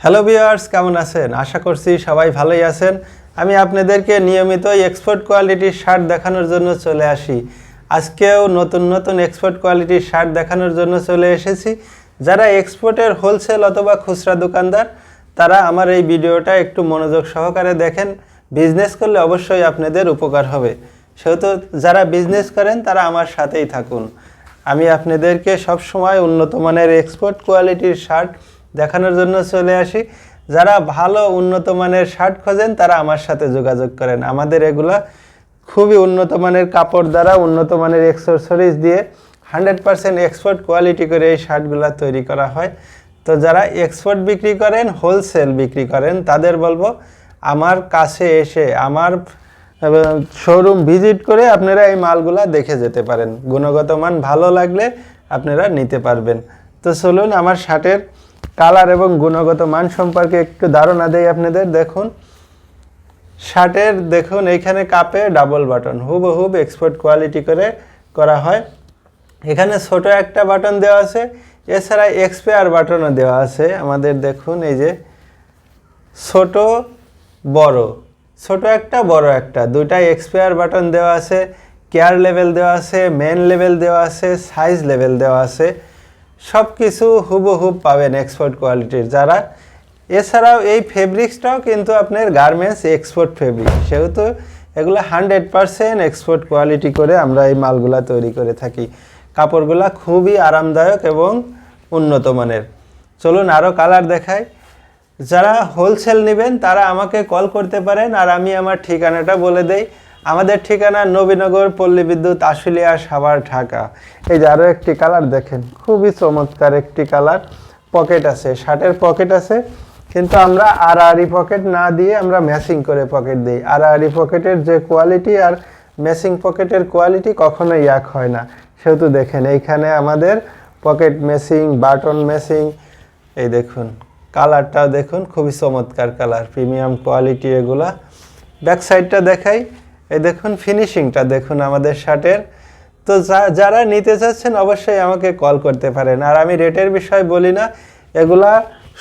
Hello viewers কেমন আছেন? আশা করছি সবাই ভালোই আছেন। আমি আপনাদেরকে নিয়মিত এক্সপোর্ট কোয়ালিটির শার্ট দেখানোর জন্য চলে আসি। আজকেও নতুন নতুন এক্সপোর্ট কোয়ালিটির শার্ট দেখানোর জন্য চলে এসেছি। যারা এক্সপোর্টের হোলসেল অথবা খুচরা দোকানদার, তারা আমার এই ভিডিওটা একটু মনোযোগ সহকারে দেখেন। বিজনেস করলে অবশ্যই আপনাদের উপকার হবে। সেহেতু যারা বিজনেস করেন, তারা আমার সাথেই থাকুন। আমি আপনাদেরকে সবসময় উন্নত মানের এক্সপোর্ট কোয়ালিটির শার্ট দেখানোর জন্য চলে আসি। যারা ভালো, উন্নত মানের শার্ট খোঁজেন, তারা আমার সাথে যোগাযোগ করেন। আমাদের এগুলা খুবই উন্নত মানের কাপড় দ্বারা, উন্নত মানের এক্সেসরিজ দিয়ে হান্ড্রেড পারসেন্ট এক্সপোর্ট কোয়ালিটি করে এই শার্টগুলো তৈরি করা হয়। তো যারা এক্সপোর্ট বিক্রি করেন হোলসেল বিক্রি করেন, তাদের বলব, আমার কাছে এসে, আমার শোরুম ভিজিট করে আপনারা এই মালগুলা দেখে যেতে পারেন। গুণগত মান ভালো লাগলে আপনারা নিতে পারবেন। তো চলুন, আমার শার্টের কালার এবং গুণগত মান সম্পর্কে একটু ধারণা দেই আপনাদের। দেখুন, শার্টের, দেখুন, এইখানে কাপে ডাবল বাটন হুবহুব এক্সপোর্ট কোয়ালিটি করে করা হয়। এখানে ছোট একটা বাটন দেওয়া আছে, এছাড়া এক্সপায়ার বাটনও দেওয়া আছে। আমাদের দেখুন, এই যে ছোট, বড়, ছোট একটা, বড় একটা, দুইটাই এক্সপায়ার বাটন দেওয়া আছে। কেয়ার লেভেল দেওয়া আছে মেন লেভেল দেওয়া আছে সাইজ লেভেল দেওয়া আছে। সব কিছু হুবহুব পাবেন এক্সপোর্ট কোয়ালিটির যারা, এছাড়াও এই ফেব্রিক্সটাও কিন্তু আপনার গার্মেন্টস এক্সপোর্ট ফেব্রিক সেহেতু এগুলো হান্ড্রেড পারসেন্ট এক্সপোর্ট কোয়ালিটি করে আমরা এই মালগুলা তৈরি করে থাকি। কাপড়গুলা খুবই আরামদায়ক এবং উন্নত মানের। চলুন আরও কালার দেখাই। যারা হোলসেল নেবেন তারা আমাকে কল করতে পারেন আর আমি আমার ঠিকানাটা বলে দেই। আমাদের ঠিকানা নবীনগর, পল্লী বিদ্যুৎ, আশুলিয়া, সাভার, ঢাকা। এই যে আরও একটি কালার দেখেন, খুবই চমৎকার একটি কালার। পকেট আছে, শার্টের পকেট আছে, কিন্তু আমরা আর আড়াআড়ি পকেট না দিয়ে আমরা ম্যাচিং করে পকেট দিই। আর আড়াআড়ি পকেটের যে কোয়ালিটি আর ম্যাচিং পকেটের কোয়ালিটি কখনোই এক হয় না। সেহেতু দেখেন, এইখানে আমাদের পকেট ম্যাচিং, বাটন ম্যাচিং, এই দেখুন, কালারটাও দেখুন, খুবই চমৎকার কালার, প্রিমিয়াম কোয়ালিটি এগুলা। ব্যাক সাইডটা দেখাই এই দেখুন ফিনিশিংটা দেখুন আমাদের শার্টের। তো যারা নিতে চাচ্ছেন অবশ্যই আমাকে কল করতে পারেন। আর আমি রেটের বিষয় বলি না, এগুলা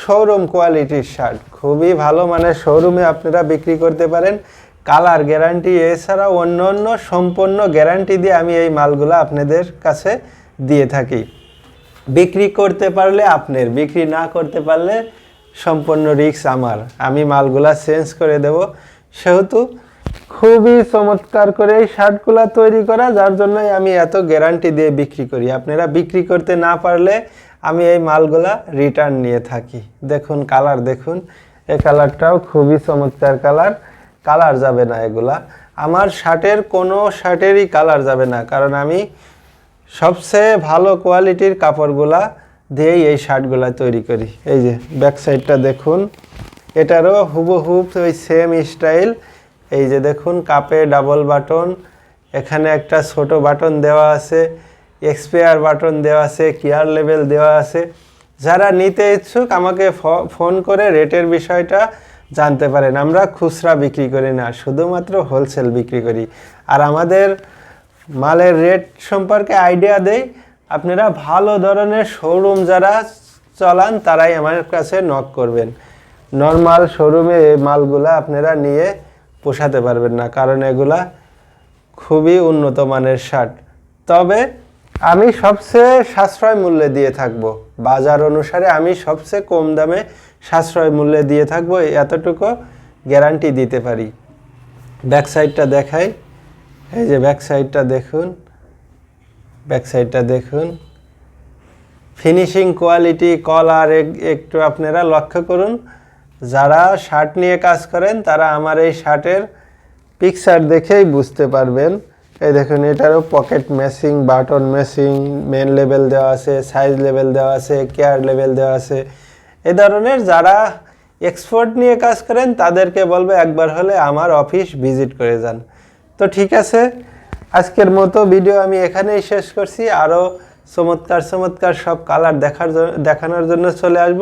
শোরুম কোয়ালিটির শার্ট। খুবই ভালো মানে শোরুমে আপনারা বিক্রি করতে পারেন। কালার গ্যারান্টি এছাড়া অন্য অন্য সম্পূর্ণ গ্যারান্টি দিয়ে আমি এই মালগুলো আপনাদের কাছে দিয়ে থাকি। বিক্রি করতে পারলে আপনার, বিক্রি না করতে পারলে সম্পূর্ণ রিস্ক আমার। আমি মালগুলা চেঞ্জ করে দেব। সেহেতু খুবই চমৎকার করে এই শার্টগুলা তৈরি করা, যার জন্যই আমি এত গ্যারান্টি দিয়ে বিক্রি করি। আপনারা বিক্রি করতে না পারলে আমি এই মালগুলা রিটার্ন নিয়ে থাকি। দেখুন কালার দেখুন, এই কালারটাও খুবই চমৎকার কালার কালার যাবে না এগুলা। আমার শার্টের কোনো শার্টেরই কালার যাবে না, কারণ আমি সবচেয়ে ভালো কোয়ালিটির কাপড়গুলা দিয়েই এই শার্টগুলা তৈরি করি। এই যে ব্যাক সাইডটা দেখুন, এটারও হুবহুব ওই সেম স্টাইল এই যে দেখুন, কাপে ডাবল বাটন এখানে একটা ছোট বাটন দেওয়া আছে এক্সপায়ার বাটন দেওয়া আছে কেয়ার লেভেল দেওয়া আছে। যারা নিতে ইচ্ছুক, আমাকে ফোন করে রেটের বিষয়টা জানতে পারেন। আমরা খুচরা বিক্রি করি না, শুধুমাত্র হোলসেল বিক্রি করি। আর আমাদের মালের রেট সম্পর্কে আইডিয়া দেই, আপনারা ভালো ধরনের শোরুম যারা চলান, তারাই আমার কাছে নক করবেন। নর্মাল শোরুমে এই মালগুলা আপনারা নিয়ে পোষাতে পারবেন না, কারণ এগুলা খুবই উন্নত মানের শার্ট। তবে আমি সবচেয়ে সাশ্রয় মূল্যে দিয়ে থাকব। বাজার অনুসারে আমি সবচেয়ে কম দামে সাশ্রয় মূল্যে দিয়ে থাকব এতটুকু গ্যারান্টি দিতে পারি। ব্যাক সাইডটা দেখাই। এই যে ব্যাক সাইডটা দেখুন। ব্যাক সাইডটা দেখুন। ফিনিশিং কোয়ালিটি, কলার একটু আপনারা লক্ষ্য করুন। যারা শার্ট নিয়ে কাজ করেন, তারা আমার এই শার্টের পিকচার দেখেই বুঝতে পারবেন। এই দেখুন, এটারও pocket matching button matching main level দেওয়া আছে সাইজ লেভেল দেওয়া আছে কেয়ার লেভেল দেওয়া আছে। এ ধরনের যারা এক্সপোর্ট নিয়ে কাজ করেন, তাদেরকে বলব একবার হলে আমার অফিস ভিজিট করে যান। তো ঠিক আছে, আজকের মতো ভিডিও আমি এখানেই শেষ করছি। আরও চমৎকার চমৎকার সব কালার দেখার দেখানোর জন্য চলে আসব।